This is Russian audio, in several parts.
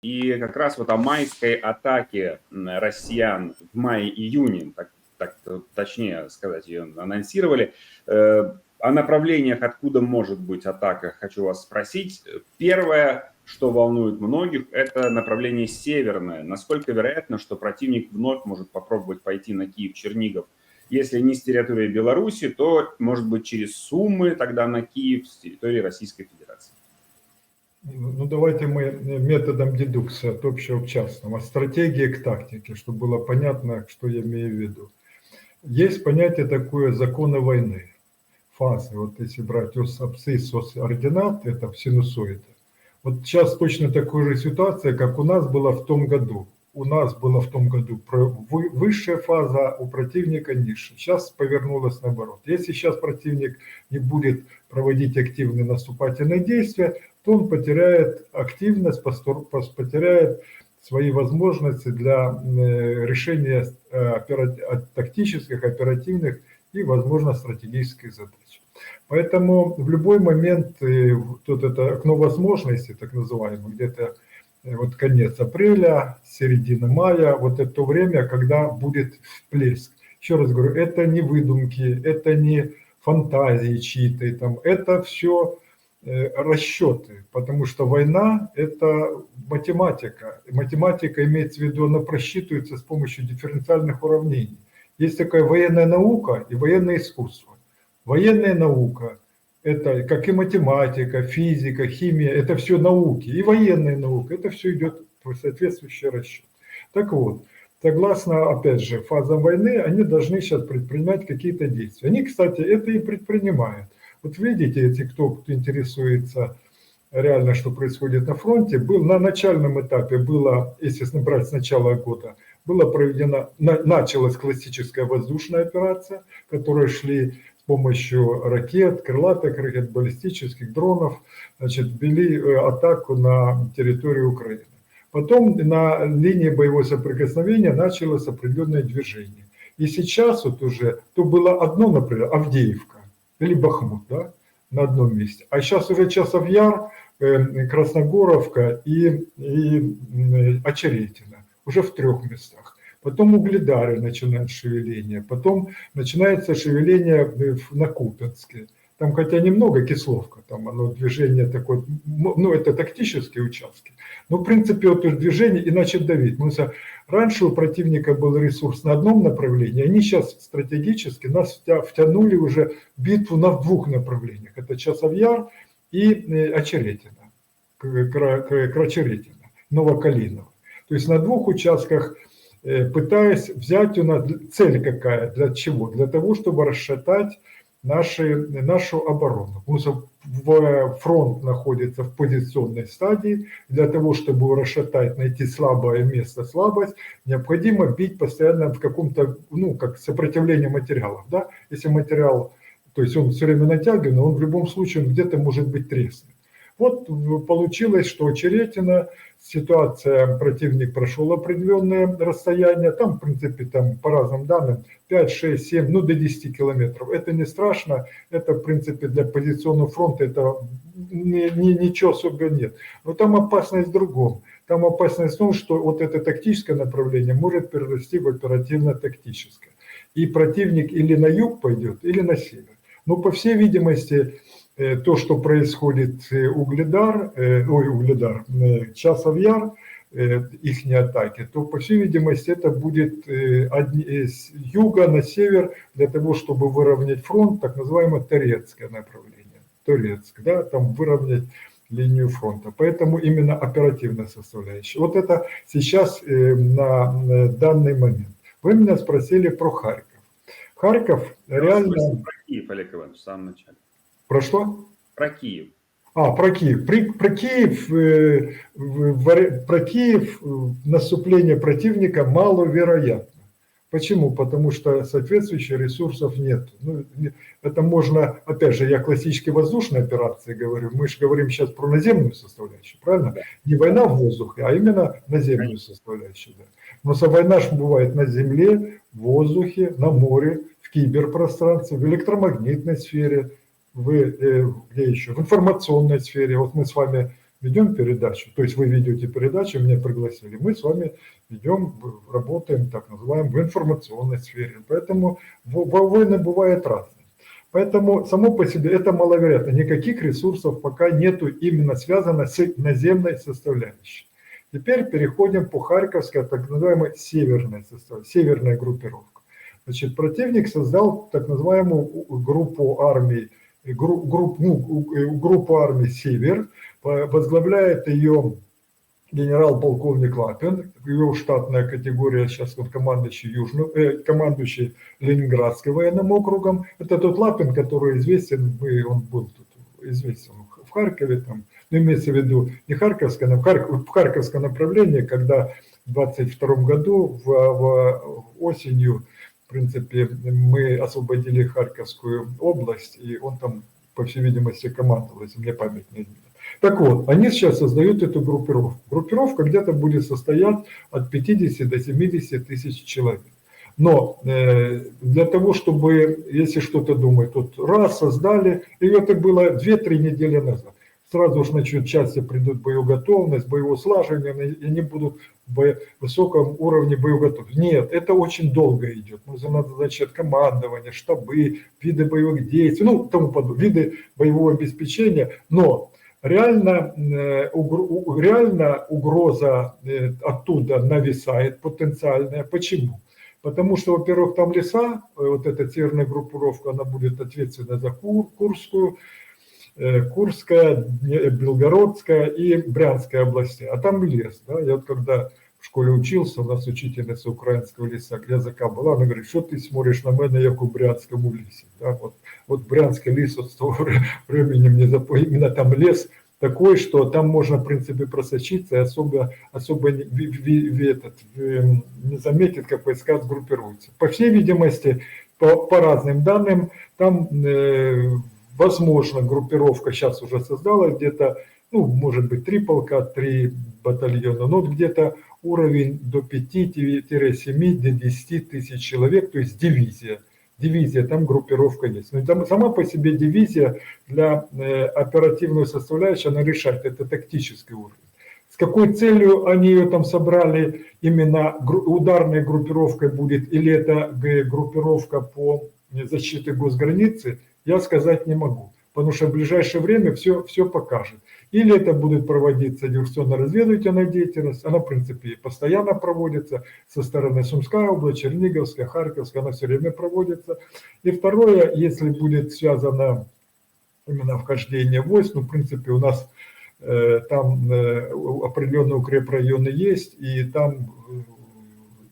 И как раз вот о майской атаке россиян в мае-июне, так, так точнее сказать, ее анонсировали, э, о направлениях, откуда может быть атака, хочу вас спросить. Первое, что волнует многих, это направление северное. Насколько вероятно, что противник вновь может попробовать пойти на Киев-Чернигов? Если не с территории Беларуси, то, может быть, через Суммы, тогда на Киев с территории Российской Федерации. Ну, давайте мы методом дедукции от общего к частному, от стратегии к тактике, чтобы было понятно, что я имею в виду. Есть понятие такое законы войны, фазы. Вот если брать абсциссус ординат, это в синусоиде. Вот сейчас точно такая же ситуация, как у нас была в том году. У нас была в том году высшая фаза, у противника низшая. Сейчас повернулось наоборот. Если сейчас противник не будет проводить активные наступательные действия, то он потеряет активность, потеряет свои возможности для э, решения э, тактических, оперативных и, возможно, стратегических задач. Поэтому в любой момент э, тут это окно возможностей, так называемое, где-то вот конец апреля, середина мая, вот это то время, когда будет всплеск. Еще раз говорю, это не выдумки, это не фантазии чьи-то, там, это все Э, расчеты, потому что война – это математика. математика имеется в виду, она просчитывается с помощью дифференциальных уравнений. Есть такая военная наука и военное искусство. Военная наука – это как и математика, физика, химия, это все науки. И военная наука – это все идет в соответствующий расчет. Так вот, согласно, опять же, фазам войны, они должны сейчас предпринимать какие-то действия. Они, кстати, это и предпринимают. Вот видите, эти, кто, кто интересуется реально, что происходит на фронте, был на начальном этапе, было, если брать с начала года, была проведена, на, началась классическая воздушная операция, которая шли помощью ракет, крылатых ракет, баллистических дронов, значит, ввели э, атаку на территорию Украины. Потом на линии боевого соприкосновения началось определенное движение. И сейчас вот уже, то было одно, например, Авдеевка или Бахмут, да, на одном месте. А сейчас уже Часов Яр, э, Красногоровка и, и Очеретина, уже в трех местах. Потом угледары начинают шевеление, потом начинается шевеление на Купинске. Там хотя немного кисловка, там оно движение такое, ну это тактические участки. Но в принципе вот движение и начать давить. Мы Раньше у противника был ресурс на одном направлении, они сейчас стратегически нас втянули уже в битву на двух направлениях. Это Часовьяр и э, Очеретина, Крачеретина, Новокалиново. То есть на двух участках пытаясь взять у нас цель какая, для чего? Для того, чтобы расшатать наши, нашу оборону. Фронт находится в позиционной стадии. Для того, чтобы расшатать, найти слабое место, слабость, необходимо бить постоянно в каком-то, ну, как сопротивление материалов. Да? Если материал, то есть он все время натягивает, он в любом случае где-то может быть треснет. Вот получилось, что Очеретина, ситуация, противник прошел определенное расстояние, там, в принципе, там по разным данным, 5, 6, 7, ну до 10 километров. Это не страшно, это, в принципе, для позиционного фронта это ни, ни, ничего особо нет. Но там опасность в другом. Там опасность в том, что вот это тактическое направление может перерасти в оперативно-тактическое. И противник или на юг пойдет, или на север. Но, по всей видимости, то, что происходит э, Угледар, э, ой, Угледар, Часов Яр, их не атаки, то, по всей видимости, это будет с юга на север для того, чтобы выровнять фронт, так называемое Торецкое направление. Торецк, да, там выровнять линию фронта. Поэтому именно оперативная составляющая. Вот это сейчас на данный момент. Вы меня спросили про Харьков. Харьков реально... Про Киев, Олег Иванович, в самом начале. Про что? Про Киев. А, про Киев. При, про Киев, э, в, про Киев э, наступление противника маловероятно. Почему? Потому что соответствующих ресурсов нет. Ну, это можно, опять же, я классические воздушные операции говорю, мы же говорим сейчас про наземную составляющую, правильно? Да. Не война в воздухе, а именно наземную составляющую. Да. Но война же бывает на земле, в воздухе, на море, в киберпространстве, в электромагнитной сфере, в, э, где еще, в информационной сфере. Вот мы с вами ведем передачу, то есть вы ведете передачу, меня пригласили, мы с вами ведем, работаем, так называем, в информационной сфере. Поэтому войны бывают разные. Поэтому само по себе это маловероятно. Никаких ресурсов пока нету именно связано с наземной составляющей. Теперь переходим по Харьковской, так называемой северной составляющей, северная группировка. Значит, противник создал так называемую группу армий, групп, ну, группу армий «Север», возглавляет ее генерал-полковник Лапин, его штатная категория, сейчас он командующий, Южным, э, командующий Ленинградским военным округом. Это тот Лапин, который известен, он был тут известен в Харькове, там, ну, имеется в виду не Харьковское, но в, Харьков, в Харьковское направление, когда в 22 году, в, в осенью, в принципе, мы освободили Харьковскую область, и он там, по всей видимости, командовал, если мне память не изменяет. Так вот, они сейчас создают эту группировку. Группировка где-то будет состоять от 50 до 70 тысяч человек. Но э, для того, чтобы, если что-то думать, тут раз создали, и это было 2-3 недели назад. Сразу же начнут части придут боеготовность, боевое слаживание, и они будут в высоком уровне боеготовности. Нет, это очень долго идет. Нужно назначать командование, штабы, виды боевых действий, ну, тому подобное, виды боевого обеспечения. Но реально, э, реально угроза э, оттуда нависает потенциальная. Почему? Потому что, во-первых, там леса, э, вот эта северная группировка, она будет ответственна за Курскую, Курская, Белгородская и Брянская области. А там лес. Да? Я вот когда в школе учился, у нас учительница украинского леса, языка была, она говорит, что ты смотришь на меня, як у Брянскому лесе. Да? Вот, вот Брянский лес вот с того времени мне запомнил, именно там лес такой, что там можно, в принципе, просочиться и особо, особо не, ви, ви, этот, не заметит, как войска сгруппируются. По всей видимости, по, по разным данным, там, э, возможно, группировка сейчас уже создалась где-то, ну, может быть, три полка, три батальона, но где-то уровень до 5-7, до 10 тысяч человек, то есть дивизия. Дивизия, там группировка есть. Но там сама по себе дивизия для э, оперативной составляющей, она решает, это тактический уровень. С какой целью они ее там собрали, именно ударной группировкой будет, или это группировка по защите госграницы, я сказать не могу. Потому что в ближайшее время все, все покажет. Или это будет проводиться диверсионно-разведывательная деятельность, она, в принципе, постоянно проводится со стороны Сумская область, Черниговская, Харьковская, она все время проводится. И второе, если будет связано именно вхождение войск, ну, в принципе, у нас э, там э, определенные укрепрайоны есть, и там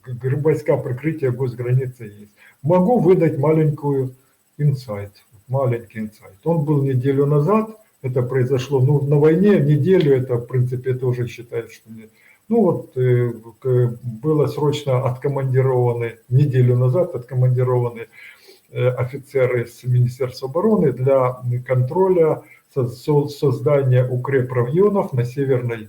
э, войска прикрытия госграницы есть. Могу выдать маленькую инсайт, маленький инсайт. Он был неделю назад, это произошло ну, на войне, неделю это, в принципе, это уже считается, что не... Ну вот э, было срочно откомандированы, неделю назад откомандированы э, офицеры с Министерства обороны для контроля создания укрепрайонов на северной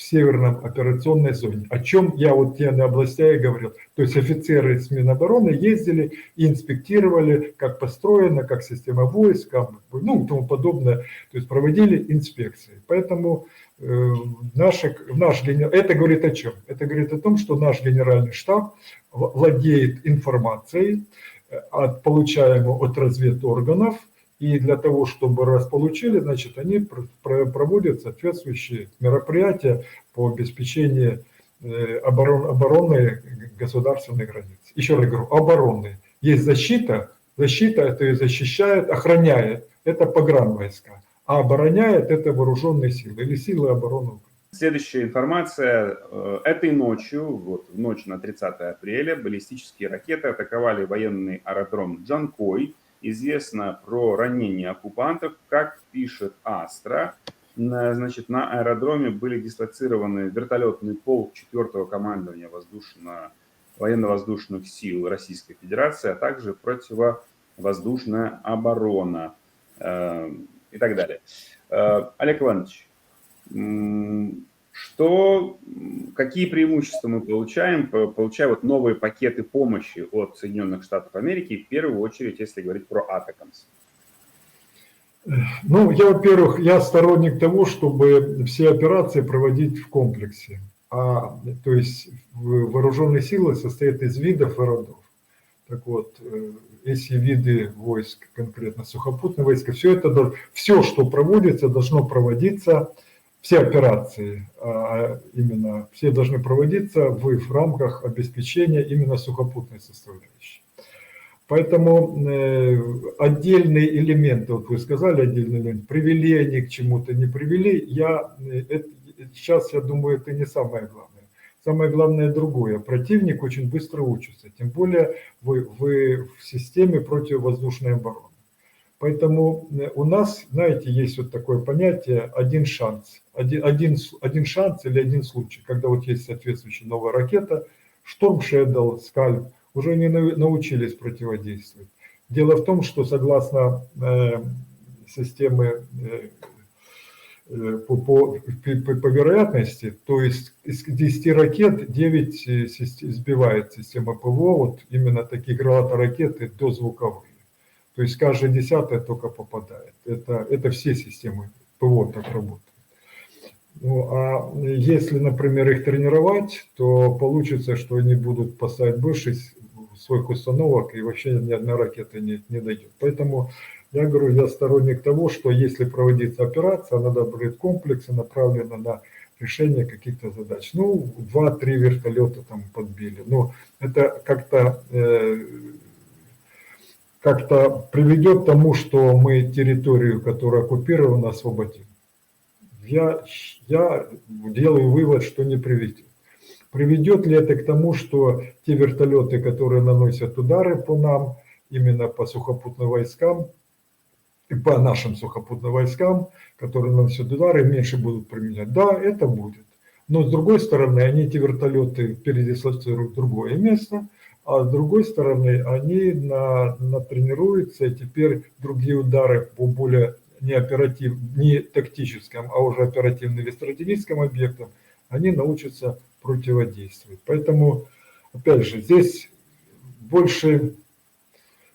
в северном операционной зоне. О чем я вот те на областях говорил. То есть офицеры с Минобороны ездили и инспектировали, как построено, как система войск, ну и тому подобное. То есть проводили инспекции. Поэтому э, наши, наш это говорит о чем? Это говорит о том, что наш генеральный штаб владеет информацией, э, от, получаемой от разведорганов, и для того, чтобы раз получили, значит, они проводят соответствующие мероприятия по обеспечению э, оборон, обороны государственной границы. Еще раз говорю, обороны. Есть защита, защита это и защищает, охраняет, это погранвойска, а обороняет это вооруженные силы или силы обороны Следующая информация. Э, этой ночью, вот в ночь на 30 апреля, баллистические ракеты атаковали военный аэродром Джанкой известно про ранение оккупантов. Как пишет Астра, значит, на аэродроме были дислоцированы вертолетный полк 4-го командования воздушно военно-воздушных сил Российской Федерации, а также противовоздушная оборона э, и так далее. Э, Олег Иванович, что, какие преимущества мы получаем, получая вот новые пакеты помощи от Соединенных Штатов Америки, в первую очередь, если говорить про Атакамс? Ну, я, во-первых, я сторонник того, чтобы все операции проводить в комплексе. А, то есть вооруженные силы состоят из видов и родов. Так вот, э, эти виды войск, конкретно сухопутные войска, все это, все, что проводится, должно проводиться, все операции, а именно, все должны проводиться в, в рамках обеспечения именно сухопутной составляющей. Поэтому э, отдельные элементы, вот вы сказали отдельные элементы, привели они к чему-то, не привели, я, э, это, сейчас я думаю, это не самое главное. Самое главное другое. Противник очень быстро учится, тем более вы, вы в системе противовоздушной обороны. Поэтому э, у нас, знаете, есть вот такое понятие один шанс. Один, один, один шанс или один случай, когда вот есть соответствующая новая ракета, Шторм Shadow, Скальп, уже не научились противодействовать. Дело в том, что согласно э, системы э, э по, по, по, по вероятности, то есть из 10 ракет 9 э, сбивает система ПВО, вот именно такие крылато-ракеты дозвуковые. То есть каждая десятая только попадает. Это, это все системы ПВО так работают. Ну, а если, например, их тренировать, то получится, что они будут поставить больше своих установок и вообще ни одна ракета не, не дойдет. Поэтому я говорю, я сторонник того, что если проводится операция, она быть комплексно направлена на решение каких-то задач. Ну, два-три вертолета там подбили. Но это как-то э, как-то приведет к тому, что мы территорию, которая оккупирована, освободим. Я, я делаю вывод, что не приведет. Приведет ли это к тому, что те вертолеты, которые наносят удары по нам, именно по сухопутным войскам, и по нашим сухопутным войскам, которые наносят удары, меньше будут применять? Да, это будет. Но с другой стороны, они эти вертолеты передислоцируют в другое место, а с другой стороны, они на, натренируются, и теперь другие удары по более не, оператив, не тактическим, а уже оперативным или стратегическим объектам, они научатся противодействовать. Поэтому, опять же, здесь больше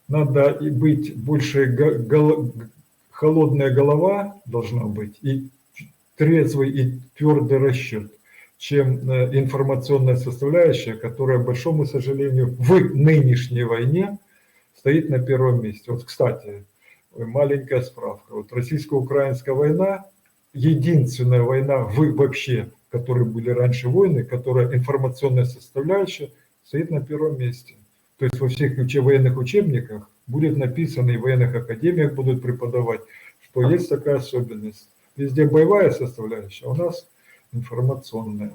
надо и быть, больше гол, холодная голова должна быть, и трезвый и твердый расчет, чем э, информационная составляющая, которая, к большому сожалению, в нынешней войне стоит на первом месте. Вот, кстати, маленькая справка. Вот российско-украинская война, единственная война в, вообще которые были раньше войны, которая информационная составляющая стоит на первом месте. То есть во всех военных учебниках будет написано, и в военных академиях будут преподавать, что есть такая особенность. Везде боевая составляющая, а у нас информационная.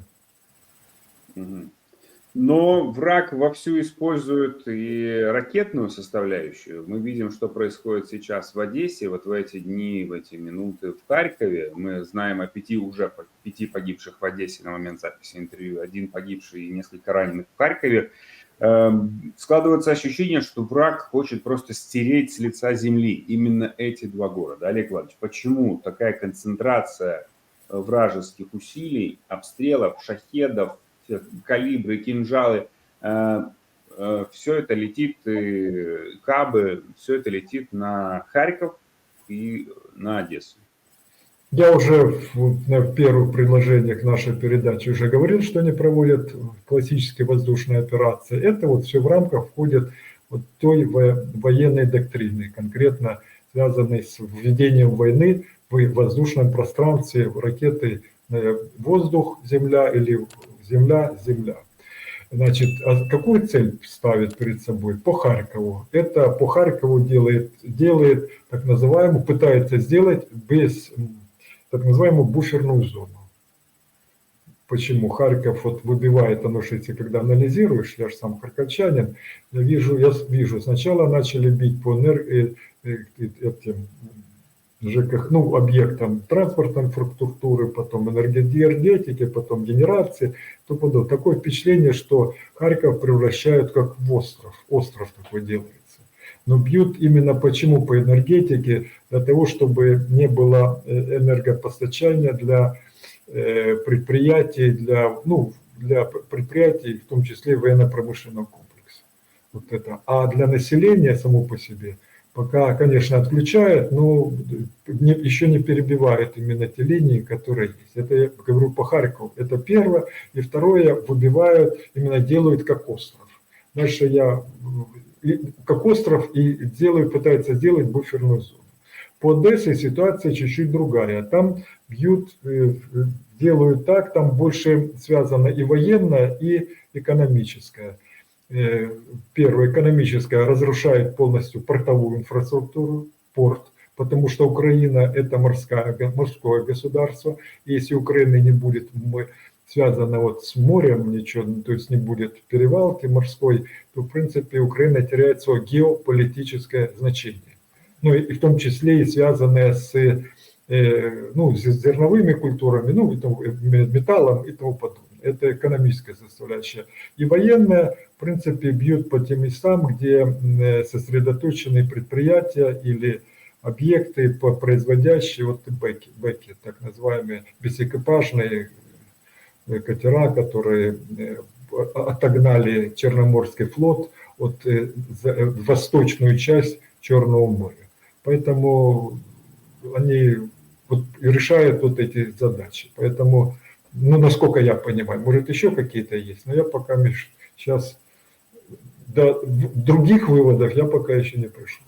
Но враг вовсю использует и ракетную составляющую. Мы видим, что происходит сейчас в Одессе, вот в эти дни, в эти минуты в Харькове. Мы знаем о пяти уже пяти погибших в Одессе на момент записи интервью, один погибший и несколько раненых в Харькове. Эм, складывается ощущение, что враг хочет просто стереть с лица земли именно эти два города. Олег Владимирович, почему такая концентрация вражеских усилий, обстрелов, шахедов, калибры, кинжалы, э, э, все это летит, кабы, все это летит на Харьков и на Одессу. Я уже в, в первых предложениях нашей передачи уже говорил, что они проводят классические воздушные операции. Это вот все в рамках входит вот той военной доктрины, конкретно связанной с введением войны в воздушном пространстве, ракеты э, воздух-земля или земля-земля. Значит, а какую цель ставит перед собой? По Харькову. Это по Харькову делает, делает так называемую, пытается сделать без так называемую буферную зону. Почему Харьков вот выбивает, оно что если когда анализируешь, я же сам харьковчанин, я вижу, я вижу, сначала начали бить по энерг... Э, э, этим ЖКХ, ну, объектам транспортной инфраструктуры, потом энергетики, потом генерации, то подобное. Такое впечатление, что Харьков превращают как в остров, остров такой делается. Но бьют именно почему по энергетике, для того, чтобы не было э, энергопостачания для э, предприятий, для, ну, для предприятий, в том числе военно-промышленного комплекса. Вот это. А для населения само по себе – Пока, конечно, отключают, но не, еще не перебивают именно те линии, которые есть. Это я говорю по Харькову. Это первое. И второе, выбивают, именно делают как остров. Дальше я как остров и делают, пытаются сделать буферную зону. По Одессе ситуация чуть-чуть другая. Там бьют, э, делают так, там больше связано и военное, и экономическое. Э, первое, экономическое, разрушает полностью портовую инфраструктуру, порт, потому что Украина – это морская, морское государство. И если Украины не будет связано вот с морем, ничего, то есть не будет перевалки морской, то, в принципе, Украина теряет свое геополитическое значение. Ну, и в том числе и связанное с, э, ну, с зерновыми культурами, ну, металлом и тому подобное. Это экономическая составляющая. И военная, в принципе, бьют по тем местам, где э, сосредоточены предприятия или объекты, производящие вот бэки, бэки, так называемые бесэкипажные Э, катера, которые э, отогнали Черноморский флот от э, восточную часть Черного моря. Поэтому они вот решают вот эти задачи. Поэтому, ну, насколько я понимаю, может еще какие-то есть, но я пока сейчас до других выводов я пока еще не пришел.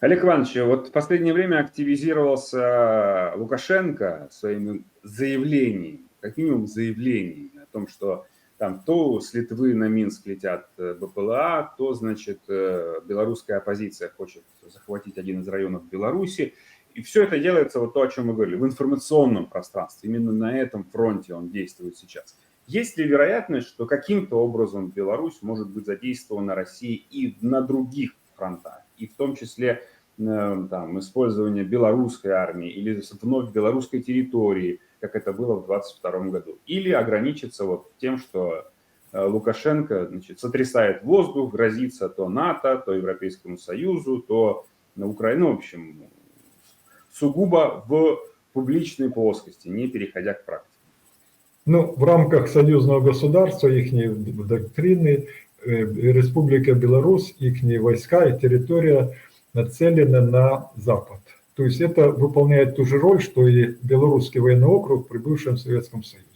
Олег Иванович, вот в последнее время активизировался Лукашенко своими заявлениями как минимум заявлений о том, что там то с Литвы на Минск летят э, БПЛА, то, значит, э, белорусская оппозиция хочет захватить один из районов Беларуси. И все это делается, вот то, о чем мы говорили, в информационном пространстве. Именно на этом фронте он действует сейчас. Есть ли вероятность, что каким-то образом Беларусь может быть задействована Россией и на других фронтах, и в том числе э, там, использование белорусской армии или вновь белорусской территории – как это было в 2022 году. Или ограничиться вот тем, что э, Лукашенко значит, сотрясает воздух, грозится то НАТО, то Европейскому Союзу, то на Украину, в общем, сугубо в публичной плоскости, не переходя к практике. Ну, в рамках союзного государства, их доктрины, э, Республика Беларусь, их войска и территория нацелены на Запад. То есть это выполняет ту же роль, что и Белорусский военный округ при бывшем Советском Союзе.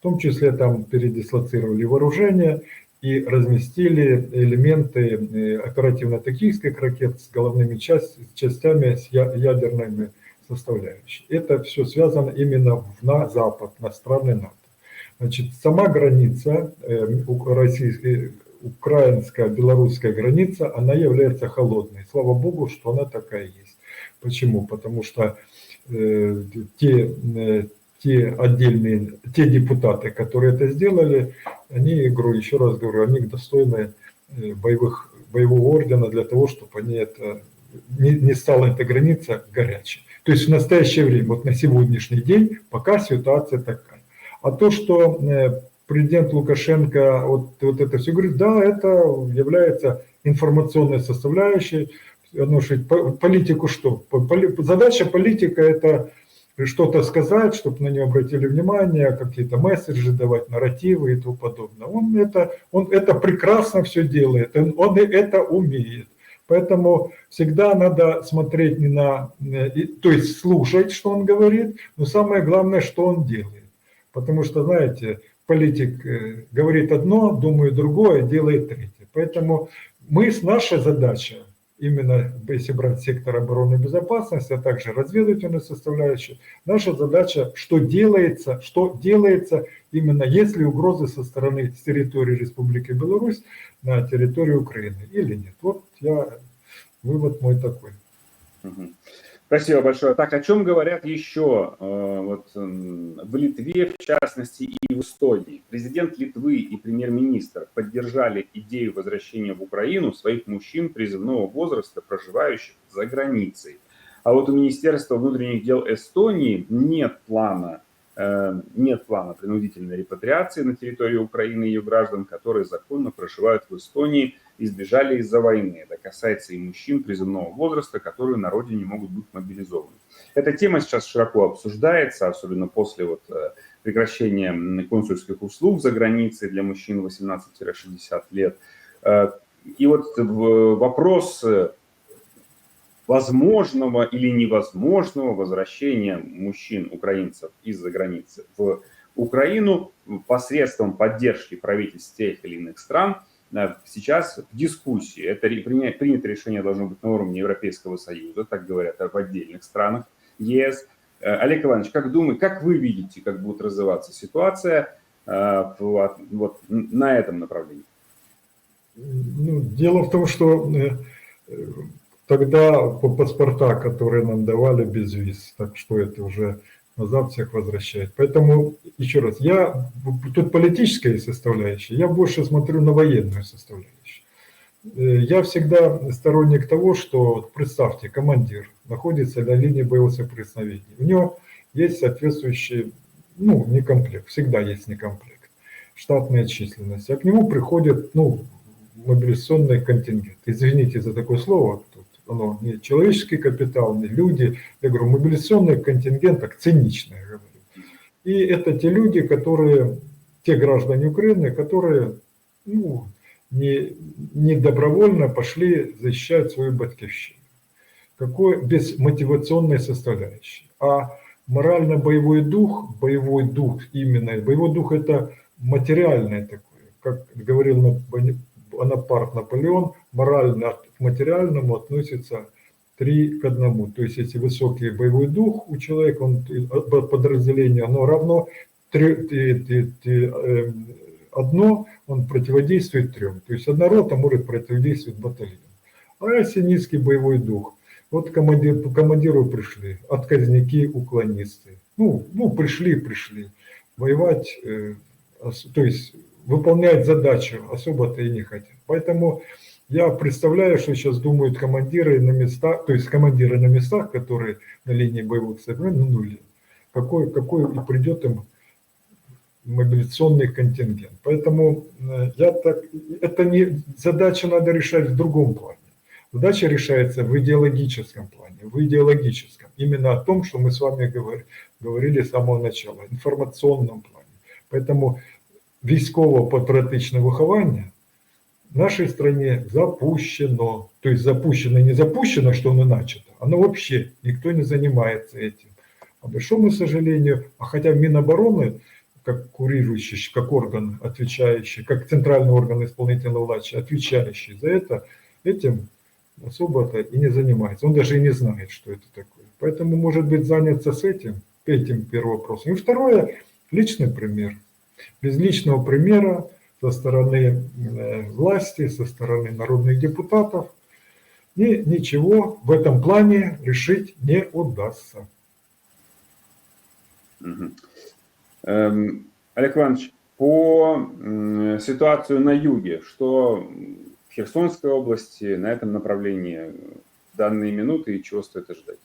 В том числе там передислоцировали вооружение и разместили элементы э, оперативно-тактических ракет с головными частями, с ядерными составляющими. Это все связано именно на Запад, на страны НАТО. Значит, сама граница, э, российская, украинская, белорусская граница, она является холодной. Слава Богу, что она такая есть. Почему? Потому что э, те, э, те отдельные, те депутаты, которые это сделали, они, говорю, еще раз говорю, они достойны э, боевых, боевого ордена для того, чтобы они это, не, не стала эта граница горячей. То есть в настоящее время, вот на сегодняшний день, пока ситуация такая. А то, что э, президент Лукашенко вот, вот это все говорит, да, это является информационной составляющей, внушить политику что? Задача политика это что-то сказать, чтобы на нее обратили внимание, какие-то месседжи давать, нарративы и тому подобное. Он это, он это прекрасно все делает, он, он это умеет. Поэтому всегда надо смотреть не на, то есть слушать, что он говорит, но самое главное, что он делает. Потому что, знаете, политик э, говорит одно, думает другое, делает третье. Поэтому мы, наша задача именно если брать сектор обороны и безопасности, а также разведывательную составляющую, наша задача, что делается, что делается именно если угрозы со стороны с территории Республики Беларусь на территории Украины или нет. Вот я, вывод мой такой. Спасибо большое. Так, о чем говорят еще э, вот, в Литве, в частности, и в Эстонии? Президент Литвы и премьер-министр поддержали идею возвращения в Украину своих мужчин призывного возраста, проживающих за границей. А вот у Министерства внутренних дел Эстонии нет плана Э, нет плана принудительной репатриации на территории Украины ее граждан, которые законно проживают в Эстонии и сбежали из-за войны. Это касается и мужчин призывного возраста, которые на родине могут быть мобилизованы. Эта тема сейчас широко обсуждается, особенно после вот э, прекращения консульских услуг за границей для мужчин 18-60 лет. Э, и вот вопрос возможного или невозможного возвращения мужчин, украинцев из-за границы в Украину посредством поддержки правительств тех или иных стран э, сейчас в дискуссии. Это принято решение должно быть на уровне Европейского Союза, так говорят в отдельных странах ЕС. Э, Олег Иванович, как думаете, как вы видите, как будет развиваться ситуация э, вот, на этом направлении? Ну, дело в том, что тогда по паспорта, которые нам давали без виз, так что это уже назад всех возвращает. Поэтому, еще раз, я, тут политическая составляющая, я больше смотрю на военную составляющую. Э, я всегда сторонник того, что, представьте, командир находится на линии боевого соприкосновения. У него есть соответствующий, ну, некомплект, всегда есть некомплект, штатная численность. А к нему приходит, ну, мобилизационный контингент. Извините за такое слово, оно не человеческий капитал, не люди. Я говорю, мобилизационный контингент, так цинично я говорю. И это те люди, которые, те граждане Украины, которые ну, не, не добровольно пошли защищать свою батькивщину. Какой без мотивационной составляющей. А морально-боевой дух, боевой дух именно, боевой дух это материальное такое, как говорил Бонапарт Наполеон, морально к материальному относится три к одному. То есть если высокий боевой дух у человека, он, подразделение, оно равно три, три, три, три, э, одно, он противодействует трем. То есть одна рота может противодействовать батальону. А если низкий боевой дух, вот командир, по командиру пришли, отказники, уклонисты. Ну, ну пришли, пришли. Воевать, э, то есть выполнять задачу особо-то и не хотят. Поэтому я представляю, что сейчас думают командиры на местах, то есть командиры на местах, которые на линии боевых соединений, на нуле. Какой, какой и придет им мобилизационный контингент. Поэтому э, я так, это не задача надо решать в другом плане. Задача решается в идеологическом плане, в идеологическом. Именно о том, что мы с вами говорили, говорили с самого начала, информационном плане. Поэтому військово-патріотичне виховання в нашей стране запущено. То есть запущено, не запущено, что оно начато, оно вообще, никто не занимается этим. По большому сожалению, а хотя Минобороны, как курирующий, как орган, отвечающий, как центральный орган исполнительной власти, отвечающий за это, этим особо-то и не занимается. Он даже и не знает, что это такое. Поэтому, может быть, заняться с этим, этим первым вопросом. И второе, личный пример – без личного примера со стороны э, власти, со стороны народных депутатов, и ничего в этом плане решить не удастся. Эм, Олег Иванович, по ситуации на юге, что в Херсонской области на этом направлении в данные минуты и чего стоит ожидать?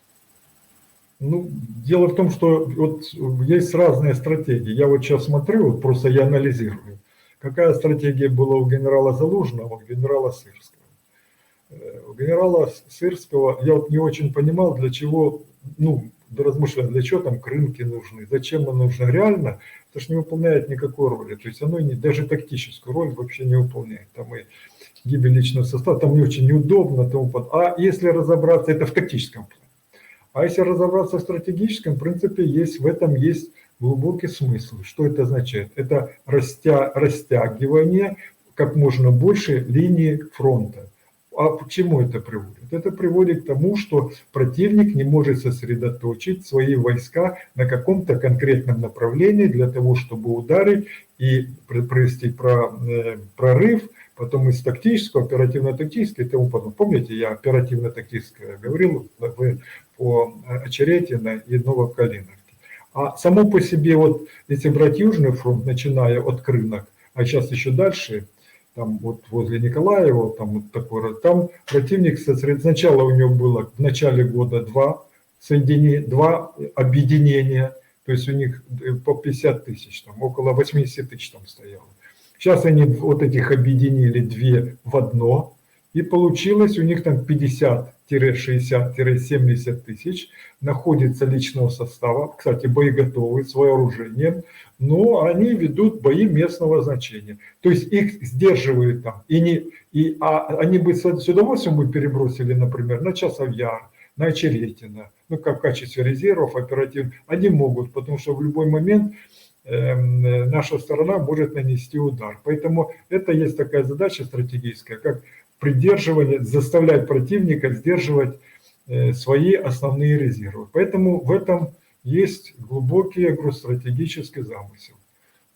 Ну, дело в том, что вот есть разные стратегии. Я вот сейчас смотрю, вот просто я анализирую. Какая стратегия была у генерала Залужного, у генерала Сырского. Э, у генерала Сырского я вот не очень понимал, для чего, ну, размышляю, для чего там крынки нужны, зачем он нужно реально, это же не выполняет никакой роли. То есть оно не, даже тактическую роль вообще не выполняет. Там и гибель личного состава, там не очень неудобно. Тому под... А если разобраться, это в тактическом плане. А если разобраться в стратегическом, принципе, есть, в этом есть глубокий смысл. Что это означает? Это растя, растягивание как можно больше линии фронта. А к чему это приводит? Это приводит к тому, что противник не может сосредоточить свои войска на каком-то конкретном направлении для того, чтобы ударить и провести э, прорыв, потом из тактического, оперативно-тактического и тому подобное. Помните, я оперативно-тактическое говорил, вы по Очеретино и Новокалиновке. А само по себе, вот если брать Южный фронт, начиная от Крынок, а сейчас еще дальше, там вот возле Николаева, там вот такой, там противник сначала у него было в начале года два соединения, два объединения, то есть у них по 50 тысяч, там около 80 тысяч там стояло. Сейчас они вот этих объединили две в одно, и получилось у них там 50 50-70 тысяч, находится личного состава, кстати, боеготовые, с вооружением, но они ведут бои местного значения. То есть их сдерживают там. И не, и, а они бы с, удовольствием бы перебросили, например, на Часовьяр, на Очеретино, ну, как в качестве резервов оперативных. Они могут, потому что в любой момент эм, наша сторона может нанести удар. Поэтому это есть такая задача стратегическая, как придерживание, заставлять противника сдерживать э, свои основные резервы. Поэтому в этом есть глубокий, я говорю, стратегический замысел.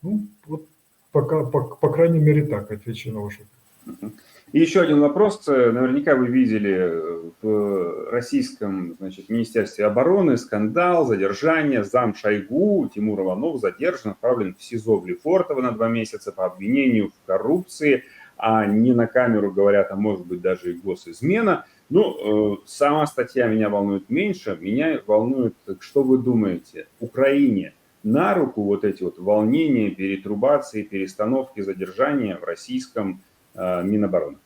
Ну, вот пока, по, по крайней мере, так отвечу на ваш вопрос. И еще один вопрос. Наверняка вы видели в российском значит, Министерстве обороны скандал, задержание. Зам Шойгу Тимур Иванов задержан, отправлен в СИЗО в Лефортово на два месяца по обвинению в коррупции, а не на камеру говорят, а может быть даже и госизмена. Ну, э, сама статья меня волнует меньше. Меня волнует, что вы думаете, Украине на руку вот эти вот волнения, перетрубации, перестановки, задержания в российском э, Минобороны?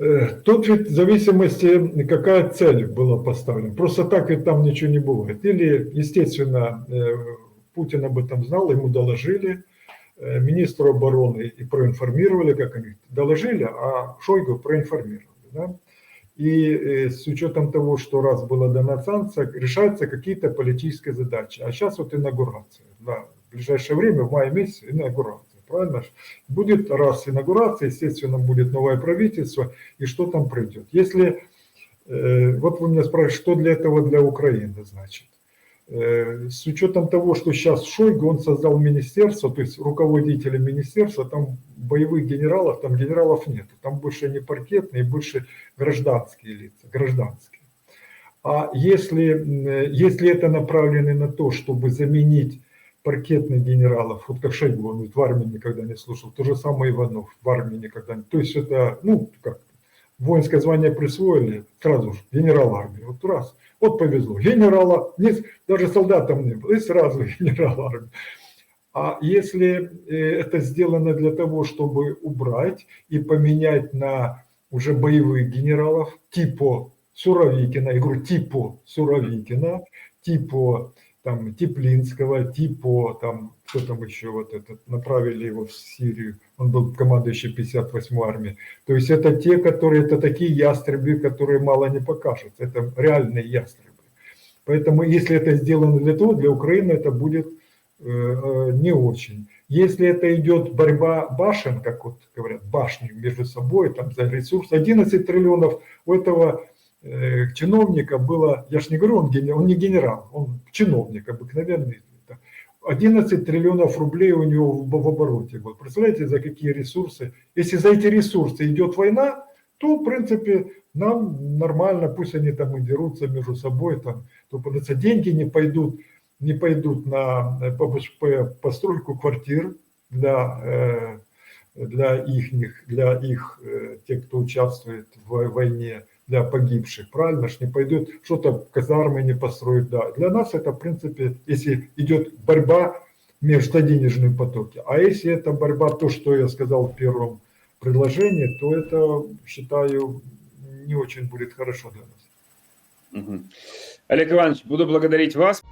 Э, Тут ведь в зависимости, какая цель была поставлена. Просто так ведь там ничего не бывает. Или, естественно, э, Путин об этом знал, ему доложили, министру обороны и проинформировали, как они доложили, а Шойгу проинформировали. Да? И с учетом того, что раз была дана санкция, решаются какие-то политические задачи. А сейчас вот инаугурация. Да, в ближайшее время, в мае месяце, инаугурация правильно? Будет раз инаугурация, естественно, будет новое правительство, и что там придет. Если, э, вот вы меня спрашиваете, что для этого для Украины значит? Э, с учетом того, что сейчас Шойгу, он создал министерство, то есть руководители министерства, там боевых генералов, там генералов нет, там больше не паркетные, больше гражданские лица, гражданские. А если, если это направлено на то, чтобы заменить паркетных генералов, вот как Шойгу, он в армии никогда не слушал, то же самое Иванов в армии никогда не. То есть это, ну, как, воинское звание присвоили, сразу же, генерал армии, вот раз, вот повезло, генерала, не, даже солдатам не было, и сразу генерал армии. А если э, это сделано для того, чтобы убрать и поменять на уже боевых генералов, типа Суровикина, я говорю, типа Суровикина, типа там Теплинского, Типо, там кто там еще вот этот, направили его в Сирию, он был командующий 58-й армии. То есть это те, которые, это такие ястребы, которые мало не покажут, это реальные ястребы. Поэтому если это сделано для того, для Украины это будет э, э, не очень. Если это идет борьба башен, как вот говорят, башни между собой, там за ресурс, 11 триллионов у этого Э, чиновника было, я же не говорю, он, генерал, он не генерал, он чиновник обыкновенный. 11 триллионов рублей у него в, в обороте было. Представляете, за какие ресурсы? Если за эти ресурсы идет война, то, в принципе, нам нормально, пусть они там и дерутся между собой, там, то потому деньги не пойдут, не пойдут на постройку квартир для, э, для их, для их, э, тех, кто участвует в войне, для погибших, правильно ж не пойдет, что-то казармы не построить, да. Для нас это, в принципе, если идет борьба между денежными потоки, а если это борьба, то, что я сказал в первом предложении, то это, считаю, не очень будет хорошо для нас. Олег Иванович, буду благодарить вас.